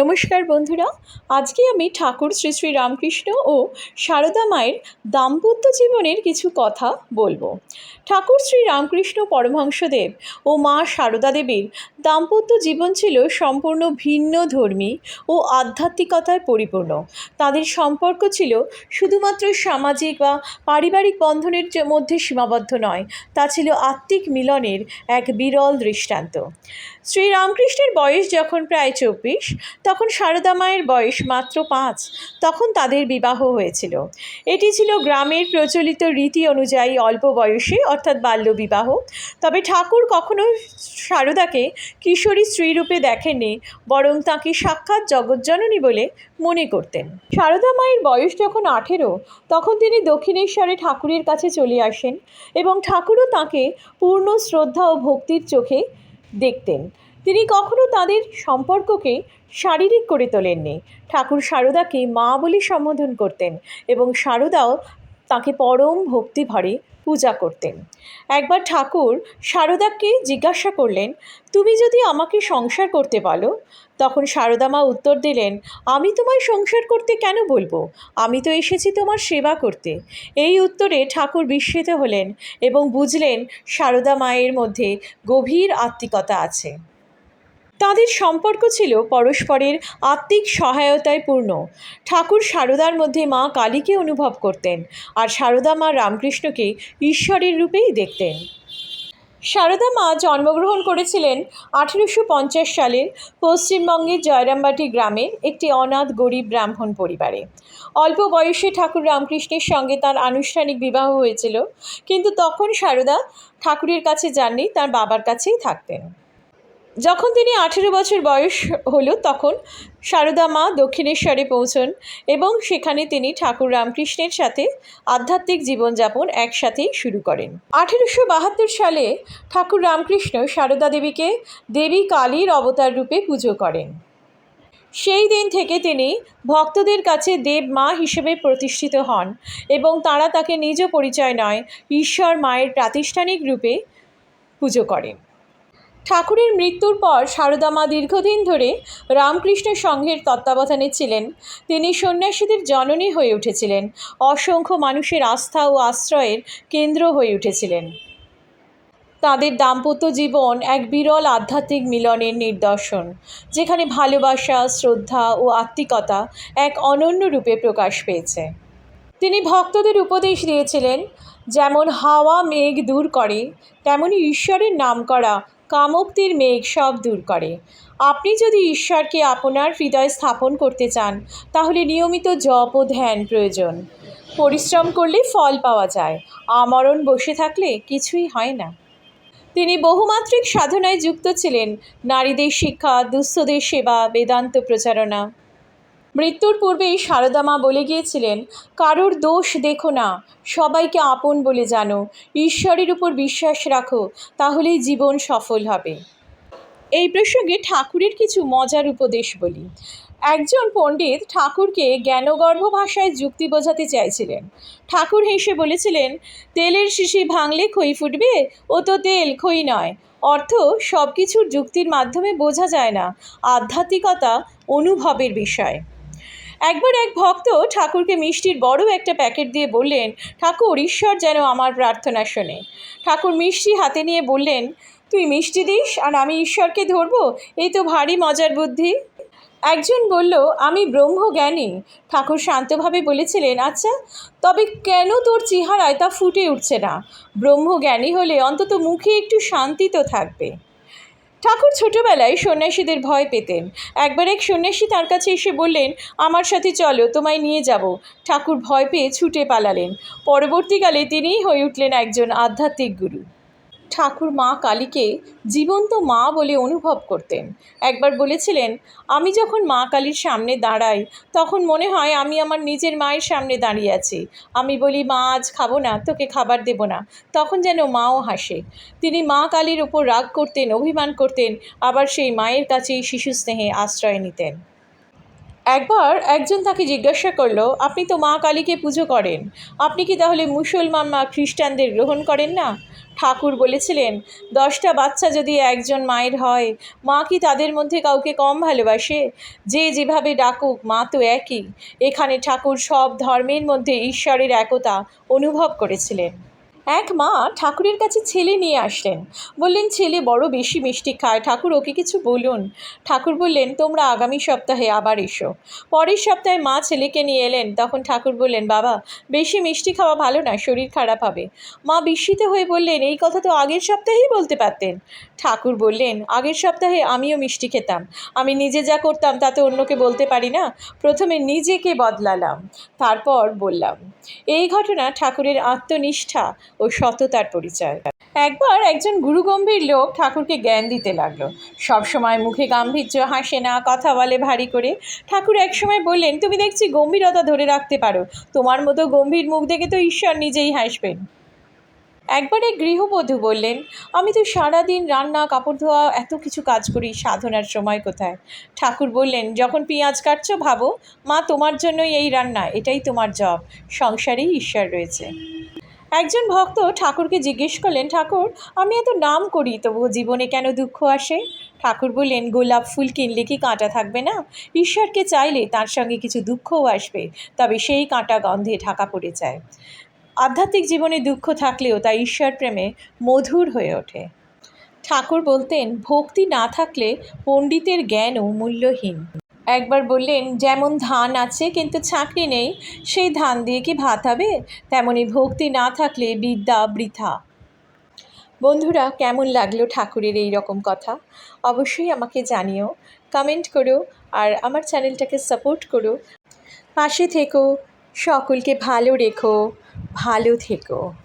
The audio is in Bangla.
নমস্কার বন্ধুরা, আজকে আমি ঠাকুর শ্রী শ্রী রামকৃষ্ণ ও সারদা মায়ের দাম্পত্য জীবনের কিছু কথা বলব। ঠাকুর শ্রী রামকৃষ্ণ পরমহংসদেব ও মা সারদা দেবীর দাম্পত্য জীবন ছিল সম্পূর্ণ ভিন্ন ধর্মী ও আধ্যাত্মিকতায় পরিপূর্ণ। তাদের সম্পর্ক ছিল শুধুমাত্র সামাজিক বা পারিবারিক বন্ধনের মধ্যে সীমাবদ্ধ নয়, তা ছিল আত্মিক মিলনের এক বিরল দৃষ্টান্ত। শ্রীরামকৃষ্ণের বয়স যখন প্রায় চব্বিশ তখন সারদা মায়ের বয়স মাত্র পাঁচ, তখন তাদের বিবাহ হয়েছিল। এটি ছিল গ্রামের প্রচলিত রীতি অনুযায়ী অল্প বয়সে, অর্থাৎ বাল্যবিবাহ। তবে ঠাকুর কখনো সারদাকে কিশোরী স্ত্রীরূপে দেখেননি, বরং তাঁকে সাক্ষাৎ জগজ্জননী বলে মনে করতেন। সারদা মায়ের বয়স যখন আঠেরো, তখন তিনি দক্ষিণেশ্বরে ঠাকুরের কাছে চলে আসেন এবং ঠাকুরও তাকে পূর্ণ শ্রদ্ধা ও ভক্তির চোখে দেখতেন। তিনি কখনো তাদের সম্পর্ককে শারীরিক করে তোলেননি। ঠাকুর সারদাকে মা বলে সম্বোধন করতেন এবং সারদাও তাকে পরম ভক্তি ভরে পূজা করতেন। একবার ঠাকুর সারদাকে জিজ্ঞাসা করলেন, তুমি যদি আমাকে সংসার করতে বলো তখন সারদা মা উত্তর দিলেন, আমি তোমায় সংসার করতে কেন বলব? আমি তো এসেছি তোমার সেবা করতে। এই উত্তরে ঠাকুর বিস্মিত হলেন এবং বুঝলেন সারদা মায়ের মধ্যে গভীর আত্মিকতা আছে। তাদের সম্পর্ক ছিল পরস্পরের আত্মিক সহায়তায় পূর্ণ ঠাকুর সারদার মধ্যে মা কালীকে অনুভব করতেন আর সারদা মা রামকৃষ্ণকে ঈশ্বরের রূপেই দেখতেন। সারদা মা জন্মগ্রহণ করেছিলেন আঠেরোশো পঞ্চাশ সালের পশ্চিমবঙ্গের জয়রামবাটি গ্রামে একটি অনাথ গরিব ব্রাহ্মণ পরিবারে। অল্প বয়সে ঠাকুর রামকৃষ্ণের সঙ্গে তার আনুষ্ঠানিক বিবাহ হয়েছিল, কিন্তু তখন সারদা ঠাকুরের কাছে যাননি, তার বাবার কাছেই থাকতেন। যখন তিনি আঠেরো বছর বয়স হলো, তখন সারদা মা দক্ষিণেশ্বরে পৌঁছন এবং সেখানে তিনি ঠাকুর রামকৃষ্ণের সাথে আধ্যাত্মিক জীবনযাপন একসাথেই শুরু করেন। আঠেরোশো বাহাত্তর সালে ঠাকুর রামকৃষ্ণ সারদা দেবীকে দেবী কালীর অবতার রূপে পুজো করেন। সেই দিন থেকে তিনি ভক্তদের কাছে দেব মা হিসেবে প্রতিষ্ঠিত হন এবং তারা তাকে নিজ পরিচয় নয়, ঈশ্বর মায়ের প্রাতিষ্ঠানিক রূপে পুজো করেন। ঠাকুরের মৃত্যুর পর সারদা মা দীর্ঘদিন ধরে রামকৃষ্ণ সংঘের তত্ত্বাবধানে ছিলেন। তিনি সন্ন্যাসীদের জননী হয়ে উঠেছিলেন। অসংখ্য মানুষের আস্থা ও আশ্রয়ের কেন্দ্র হয়ে উঠেছিলেন। তাদের দাম্পত্য জীবন এক বিরল আধ্যাত্মিক মিলনের নিদর্শন, যেখানে ভালোবাসা, শ্রদ্ধা ও আত্মিকতা এক অনন্য রূপে প্রকাশ পেয়েছে। তিনি ভক্তদের উপদেশ দিয়েছিলেন, যেমন হাওয়া মেঘ দূর করে, তেমনি ঈশ্বরের নাম করা কামোক্তির মেঘ সব দূর করে। আপনি যদি ঈশ্বরকে আপনার হৃদয় স্থাপন করতে চান, তাহলে নিয়মিত জপ ও ধ্যান প্রয়োজন। পরিশ্রম করলে ফল পাওয়া যায়, আমরণ বসে থাকলে কিছুই হয় না। তিনি বহুমাত্রিক সাধনায় যুক্ত ছিলেন। নারীদের শিক্ষা, দুস্থদের সেবা, বেদান্ত প্রচারণা। মৃত্যুর পূর্বেই সারদা মা বলে গিয়েছিলেন, কারোর দোষ দেখো না, সবাইকে আপন বলে জানো, ঈশ্বরের উপর বিশ্বাস রাখো, তাহলেই জীবন সফল হবে। এই প্রসঙ্গে ঠাকুরের কিছু মজার উপদেশ বলি। একজন পণ্ডিত ঠাকুরকে জ্ঞানগর্ভ ভাষায় যুক্তি বোঝাতে চাইছিলেন। ঠাকুর হেসে বলেছিলেন, তেলের শিশি ভাঙলে খই ফুটবে, ও তো তেল, খই নয়। অর্থ সব কিছুর যুক্তির মাধ্যমে বোঝা যায় না, আধ্যাত্মিকতা অনুভবের বিষয়। একবার এক ভক্ত ঠাকুরকে মিষ্টির বড় একটা প্যাকেট দিয়ে বললেন, ঠাকুর, ঈশ্বর যেন আমার প্রার্থনা শোনে। ঠাকুর মিষ্টি হাতে নিয়ে বললেন, তুই মিষ্টি দিস আর আমি ঈশ্বরকে ধরবো? এই তো ভারী মজার বুদ্ধি। একজন বলল, আমি ব্রহ্মজ্ঞানী। ঠাকুর শান্তভাবে বলেছিলেন আচ্ছা তবে কেন তোর চেহারায় তা ফুটে উঠছে না? ব্রহ্মজ্ঞানী হলে অন্তত মুখে একটু শান্তি তো থাকবে। ঠাকুর ছোটবেলায় সন্ন্যাসীদের ভয় পেতেন। একবার এক সন্ন্যাসী তার কাছে এসে বললেন, আমার সাথে চলো, তোমায় নিয়ে যাব। ঠাকুর ভয় পেয়ে ছুটে পালালেন। পরবর্তীকালে তিনিই হয়ে উঠলেন একজন আধ্যাত্মিক গুরু। ঠাকুর মা কালীকে জীবন্ত মা বলে অনুভব করতেন। একবার বলেছিলেন, আমি যখন মা কালীর সামনে দাঁড়াই, তখন মনে হয় আমি আমার নিজের মায়ের সামনে দাঁড়িয়ে আছি। আমি বলি, মা, আজ খাব না, তোকে খাবার দেব না। তখন যেন মাও হাসে। তিনি মা কালীর উপর রাগ করতেন, অভিমান করতেন, আবার সেই মায়ের কাছেই শিশু স্নেহে আশ্রয় নিতেন। একবার একজন তাকে জিজ্ঞাসা করল, আপনি তো মা কালীকে পুজো করেন। আপনি কি তাহলে মুসলমান মা খ্রিস্টানদের গ্রহণ করেন না? ঠাকুর বলেছিলেন, দশটা বাচ্চা যদি একজন মায়ের হয়, মা কি তাদের মধ্যে কাউকে কম ভালোবাসে? যে যেভাবে ডাকুক, মা তো একই। এখানে ঠাকুর সব ধর্মের মধ্যে ঈশ্বরের একতা অনুভব করেছিলেন। এক মা ঠাকুরের কাছে ছেলে নিয়ে আসলেন। বললেন, ছেলে বড় বেশি মিষ্টি খায়। ঠাকুর ওকে কিছু বলুন। ঠাকুর বললেন, তোমরা আগামী সপ্তাহে আবার এসো। পরের সপ্তাহে মা ছেলেকে নিয়ে এলেন। তখন ঠাকুর বললেন, বাবা, বেশি মিষ্টি খাওয়া ভালো না, শরীর খারাপ হবে। মা বিস্মিত হয়ে বললেন, এই কথা তো আগের সপ্তাহেই বলতে পারতেন। ঠাকুর বললেন, আগের সপ্তাহে আমিও মিষ্টি খেতাম। আমি নিজে যা করতাম তা তো অন্যকে বলতে পারি না, প্রথমে নিজেকে বদলালাম। তারপর বললাম, এই ঘটনা ঠাকুরের আত্মনিষ্ঠা। ও সততার পরিচয়। একবার একজন গুরুগম্ভীর লোক ঠাকুরকে জ্ঞান দিতে লাগল। সবসময় মুখে গাম্ভীর্য, হাসে না, কথা বলে ভারী করে। ঠাকুর একসময় বললেন, তুমি দেখছি গম্ভীরতা ধরে রাখতে পারো। তোমার মতো গম্ভীর মুখ দেখে তো ঈশ্বর নিজেই হাসবেন। একবার এক গৃহবধূ বললেন, আমি তো সারাদিন রান্না, কাপড় ধোয়া, এত কিছু কাজ করি, সাধনার সময় কোথায়? ঠাকুর বললেন, যখন পেঁয়াজ কাটছো, ভাবো, মা তোমার জন্যই এই রান্না, এটাই তোমার জব, সংসারেই ঈশ্বর রয়েছে। একজন ভক্ত ঠাকুরকে জিজ্ঞেস করলেন, ঠাকুর, আমি এত নাম করি, তবুও জীবনে কেন দুঃখ আসে? ঠাকুর বললেন, গোলাপ ফুল কিনলে কি কাঁটা থাকবে না? ঈশ্বরকে চাইলে তার সঙ্গে কিছু দুঃখও আসবে, তবে সেই কাঁটা গন্ধে ঢাকা পড়ে যায়। আধ্যাত্মিক জীবনে দুঃখ থাকলেও তা ঈশ্বর প্রেমে মধুর হয়ে ওঠে। ঠাকুর বলতেন, ভক্তি না থাকলে পণ্ডিতের জ্ঞানও মূল্যহীন। একবার বললেন, যেমন ধান আছে কিন্তু ছাঁকনি নেই, সেই ধান দিয়ে কি ভাত হবে? তেমনি ভক্তি না থাকলে বিদ্যা বৃথা। বন্ধুরা, কেমন লাগল ঠাকুরের এই রকম কথা? অবশ্যই আমাকে জানিও কমেন্ট করো আর আমার চ্যানেলটাকে সাপোর্ট করো। পাশে থেকো, সকলকে ভালো রেখো, ভালো থেকো।